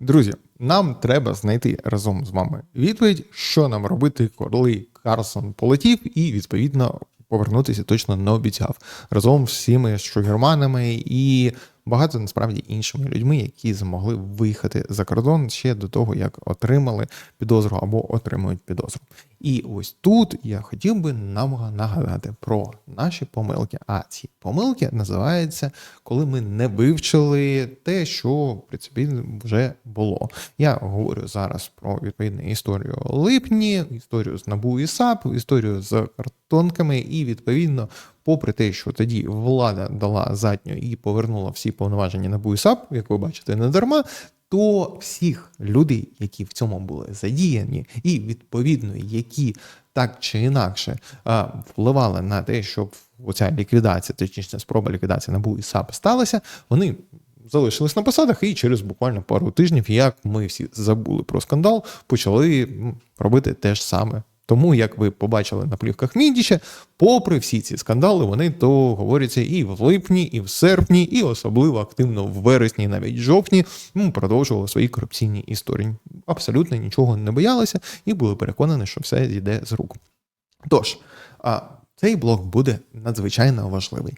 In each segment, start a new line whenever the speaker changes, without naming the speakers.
Друзі, нам треба знайти разом з вами відповідь, що нам робити, коли Карсон полетів, і відповідно повернутися точно не обіцяв. Разом з всіми шугерманами і багато насправді іншими людьми, які змогли виїхати за кордон ще до того, як отримали підозру або отримують підозру. І ось тут я хотів би нам нагадати про наші помилки. А ці помилки називаються, коли ми не вивчили те, що в принципі вже було. Я говорю зараз про відповідну історію липні, історію з НАБУ і САП, історію з картонками, і відповідно, попри те, що тоді влада дала задню і повернула всі повноваження НАБУ і САП, як ви бачите, не дарма. То всіх людей, які в цьому були задіяні, і відповідно, які так чи інакше впливали на те, щоб оця ліквідація, точніше спроба ліквідації НАБУ і САП сталася, вони залишились на посадах, і через буквально пару тижнів, як ми всі забули про скандал, почали робити те ж саме. Тому, як ви побачили на плівках Міндіча, попри всі ці скандали, вони то говоряться і в липні, і в серпні, і особливо активно в вересні, і навіть жовтні, ну, продовжували свої корупційні історії. Абсолютно нічого не боялися і були переконані, що все зійде з рук. Тож, а, цей блок буде надзвичайно важливий.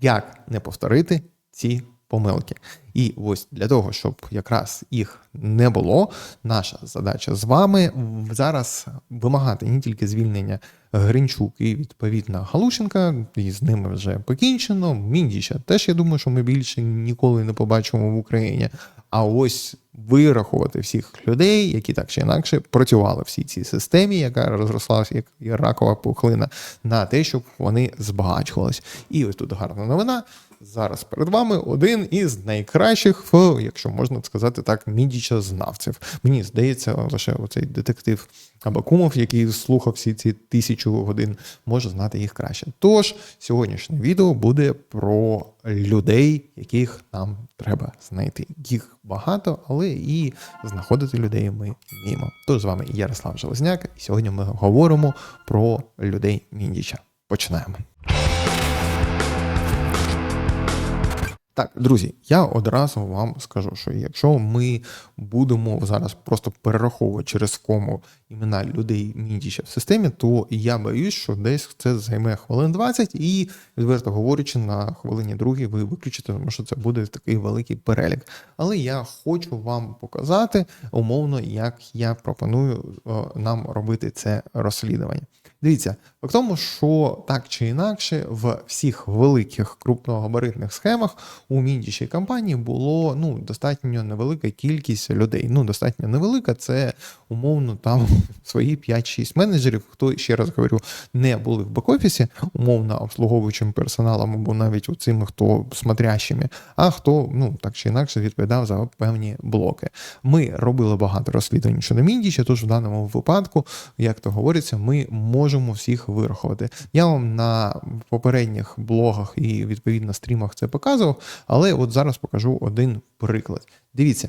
Як не повторити ці помилки? І ось для того, щоб якраз їх не було, наша задача з вами зараз вимагати не тільки звільнення Гринчук і відповідно Галущенка, і з ними вже покінчено. Міндіча теж я думаю, що ми більше ніколи не побачимо в Україні. А ось вирахувати всіх людей, які так чи інакше працювали в всій цій системі, яка розрослася як ракова пухлина, на те, щоб вони збагачувались. І ось тут гарна новина. Зараз перед вами один із найкращих, якщо можна сказати так, мідіча знавців. Мені здається, лише оцей детектив Абакумов, який слухав всі ці тисячу годин, може знати їх краще. Тож сьогоднішнє відео буде про людей, яких нам треба знайти. Їх багато, але і знаходити людей ми вміємо. Тож з вами Ярослав Железняк, і сьогодні ми говоримо про людей Міндіча. Починаємо. Так, друзі, я одразу вам скажу, що якщо ми будемо зараз просто перераховувати через кому імена людей Міндіча в системі, то я боюсь, що десь це займе хвилин 20, і, відверто говорячи, на хвилині другій ви виключите, тому що це буде такий великий перелік. Але я хочу вам показати умовно, як я пропоную нам робити це розслідування. Дивіться, в тому, що так чи інакше, в всіх великих крупногабаритних схемах у міндішій компанії було ну достатньо невелика кількість людей. Ну, достатньо невелика, це умовно там свої 5-6 менеджерів, хто ще раз говорю, не були в бек-офісі, умовно обслуговуючим персоналом або навіть у цими, хто смотрящими, а хто ну так чи інакше відповідав за певні блоки. Ми робили багато розслідувань щодо міндіча, тож в даному випадку, як то говориться, ми можемо всіх вирахувати. Я вам на попередніх блогах і відповідно стрімах це показував, але от зараз покажу один приклад. Дивіться.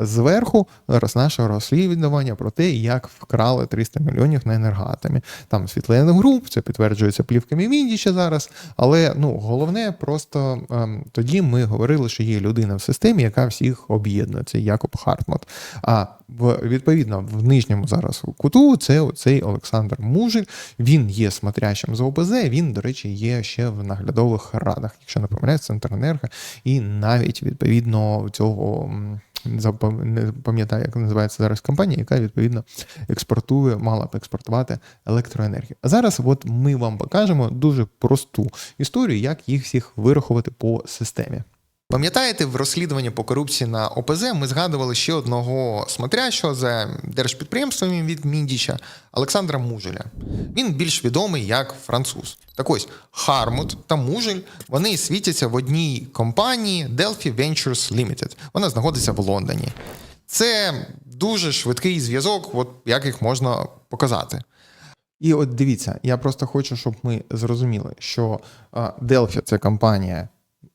Зверху зараз наше розслідування про те, як вкрали 300 мільйонів на енергоатомі. Там світлених груп, це підтверджується плівками Міндіча зараз. Але ну головне, просто ем, тоді ми говорили, що є людина в системі, яка всіх об'єднує. Це Якоб Хартмот. А в відповідно в нижньому зараз куту це цей Олександр Мужель. Він є смотрящим за ОПЗ. Він, до речі, є ще в наглядових радах, якщо не помиляюсь, Центренерго, і навіть відповідно цього не пам'ятаю, як називається зараз компанія, яка відповідно експортує, мала б експортувати електроенергію. А зараз от ми вам покажемо дуже просту історію, як їх всіх вирахувати по системі. Пам'ятаєте, в розслідуванні по корупції на ОПЗ ми згадували ще одного смотрящого за держпідприємствами від Міндіча Олександра Мужеля. Він більш відомий як француз. Так ось Хармут та Мужель вони світяться в одній компанії Delphi Ventures Limited. Вона знаходиться в Лондоні. Це дуже швидкий зв'язок, от як їх можна показати. І от дивіться, я просто хочу, щоб ми зрозуміли, що Delphi – це компанія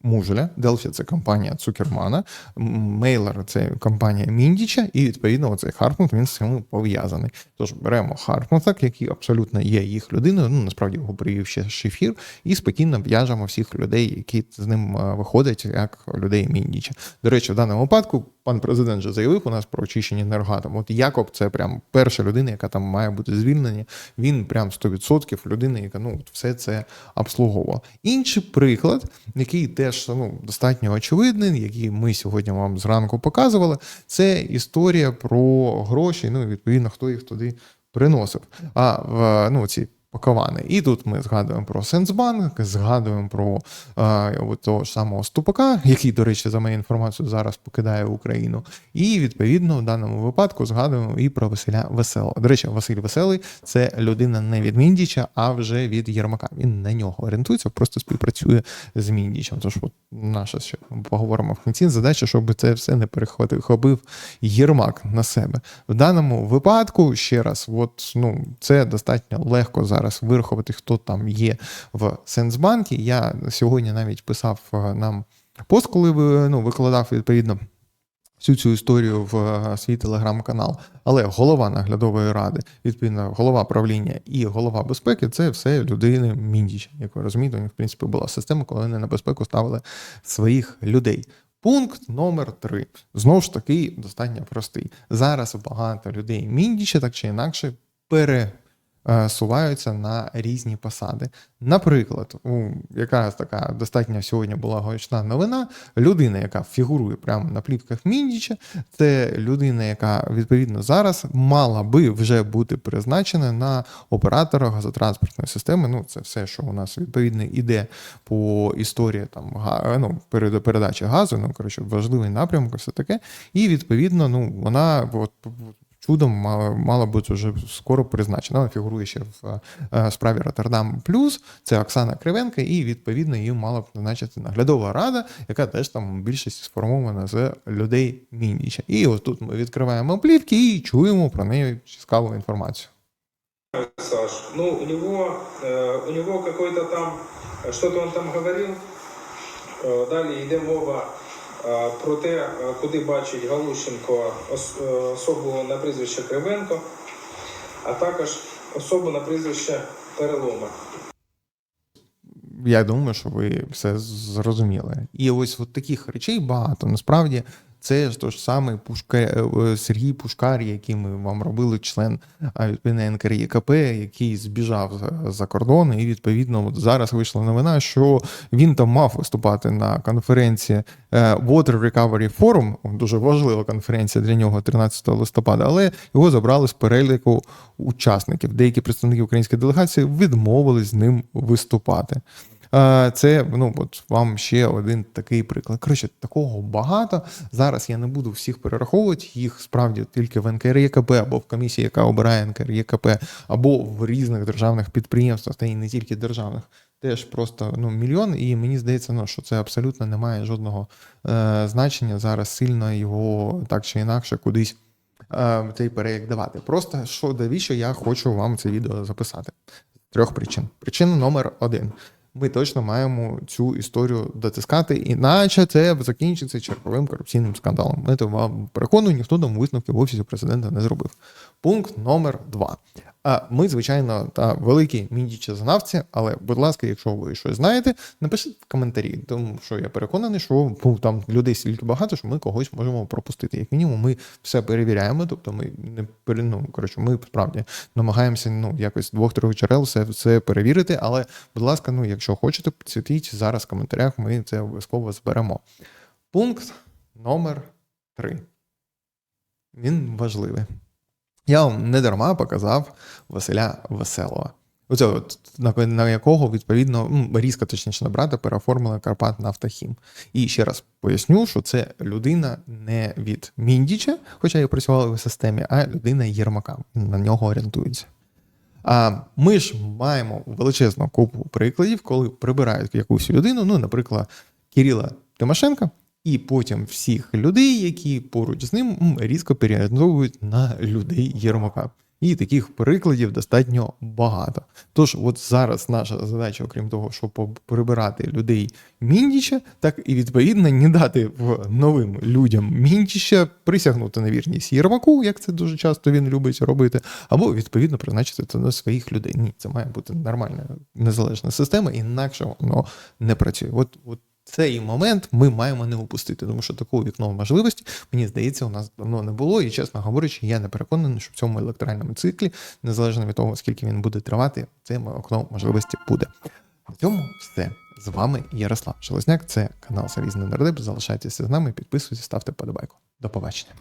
Мужеля, Делфі це компанія Цукермана, Мейлер це компанія Міндіча, і відповідно оцей Харпнут він з цим пов'язаний. Тож беремо Харпмута, який абсолютно є їх людиною. Ну насправді його привів ще шефір, і спокійно в'яжемо всіх людей, які з ним е, виходять, як людей Міндіча. До речі, в даному випадку пан президент вже заявив у нас про очищення енергоатому. От Якоб це прям перша людина, яка там має бути звільнена. Він прям 100% людина, яка ну все це обслуговувала. Інший приклад, який теж ну достатньо очевидний, який ми сьогодні вам зранку показували, це історія про гроші. Ну відповідно, хто їх туди приносив. А в ну ці паковани. І тут ми згадуємо про Сенсбанк, згадуємо про е, того ж самого Ступака, який, до речі, за мою інформацію зараз покидає Україну. І відповідно в даному випадку згадуємо і про Василя Веселого. До речі, Василь Веселий це людина не від Міндіча, а вже від Єрмака. Він на нього орієнтується, просто співпрацює з Міндічем. Тож, от наша ще поговоримо в кінці. Задача, щоб це все не перехопив хопив Єрмак на себе. В даному випадку ще раз, от ну це достатньо легко зараз вирахувати, хто там є в Сенсбанкі. Я сьогодні навіть писав е, нам пост, коли ну, викладав відповідно. Всю цю історію в е, свій телеграм-канал, але голова наглядової ради, відповідно, голова правління і голова безпеки це все людини Міндіча. Як ви розумієте, у них в принципі була система, коли вони на безпеку ставили своїх людей. Пункт номер три знову ж таки достатньо простий. Зараз багато людей Міндіча так чи інакше пере суваються на різні посади. Наприклад, у якраз така достатньо сьогодні була гучна новина. Людина, яка фігурує прямо на плівках Міндіча, це людина, яка відповідно зараз мала би вже бути призначена на оператора газотранспортної системи. Ну, це все, що у нас відповідно іде по історії там ну, передачі газу. Ну коротше, важливий напрямок, все таке. І відповідно, ну вона от чудом мала, мала бути вже скоро призначена. Вона фігурує ще в е, справі Роттердам Плюс. Це Оксана Кривенка, і відповідно її мала б назначити наглядова рада, яка теж там більшість сформована з людей Мініча. І ось тут ми відкриваємо плівки і чуємо про неї цікаву інформацію.
Саш, ну у него, э, у него какой-то там, что-то он там говорил. Э, Далі йде мова е, про те, е, куди бачить Галущенко е, особу на прізвище Кривенко, а також особу на прізвище Перелома.
Я думаю, що ви все зрозуміли. І ось от таких речей багато. Насправді, це ж той ж самий Пушка... е, Сергій Пушкар, який ми вам робили, член НКРЄКП, який збіжав за- за кордон. І відповідно зараз вийшла новина, що він там мав виступати на конференції е, Water Recovery Forum, дуже важлива конференція для нього 13 листопада, але його забрали з переліку учасників. Деякі представники української делегації відмовились з ним виступати. Е, Це ну от вам ще один такий приклад. Коротше, такого багато. Зараз я не буду всіх перераховувати. Їх справді тільки в НКРЄКП або в комісії, яка обирає НКРЄКП, або в різних державних підприємствах, та й не тільки державних. Теж просто ну мільйон, і мені здається, ну що це абсолютно не має жодного е, значення зараз сильно його так чи інакше кудись е, цей переяк давати. Просто що навіщо я хочу вам це відео записати? Трьох причин. Причина номер один. Ми точно маємо цю історію дотискати, іначе це закінчиться черговим корупційним скандалом. Ми то вам переконую, ніхто там висновки в офісі президента не зробив. Пункт номер два. А ми, звичайно, та великі міндічезнавці, але, будь ласка, якщо ви щось знаєте, напишіть в коментарі, тому що я переконаний, що ну, там людей стільки багато, що ми когось можемо пропустити. Як мінімум, ми все перевіряємо, тобто ми не ну, коротше, ми справді намагаємося ну, якось двох-трьох джерел все, все перевірити. Але, будь ласка, ну, якщо хочете, підсвітіть зараз в коментарях, ми це обов'язково зберемо. Пункт номер три. Він важливий. Я вам не дарма показав Василя Веселого. Оце от, на, на якого, відповідно, м, різко точніше брата переоформили Карпат Нафтахім. І ще раз поясню, що це людина не від Міндіча, хоча і працювала в системі, а людина Єрмака. На нього орієнтується. А ми ж маємо величезну купу прикладів, коли прибирають якусь людину, ну, наприклад, Кирила Тимошенка, і потім всіх людей, які поруч з ним різко переорієнтовують на людей Єрмака. І таких прикладів достатньо багато. Тож, от зараз наша задача, окрім того, щоб прибирати людей Міндіча, так і відповідно не дати новим людям Міндіча присягнути на вірність Єрмаку, як це дуже часто він любить робити, або відповідно призначити це на своїх людей. Ні, це має бути нормальна незалежна система, інакше воно не працює. От, от цей момент ми маємо не упустити, тому що такого вікно можливості, мені здається, у нас давно не було. І чесно говорячи, я не переконаний, що в цьому електоральному циклі, незалежно від того, скільки він буде тривати, це окно можливості буде. На цьому все. З вами Ярослав Шелезняк. Це канал Сервізний Нардеп. Залишайтеся з нами, підписуйтесь, ставте подобайку. До побачення.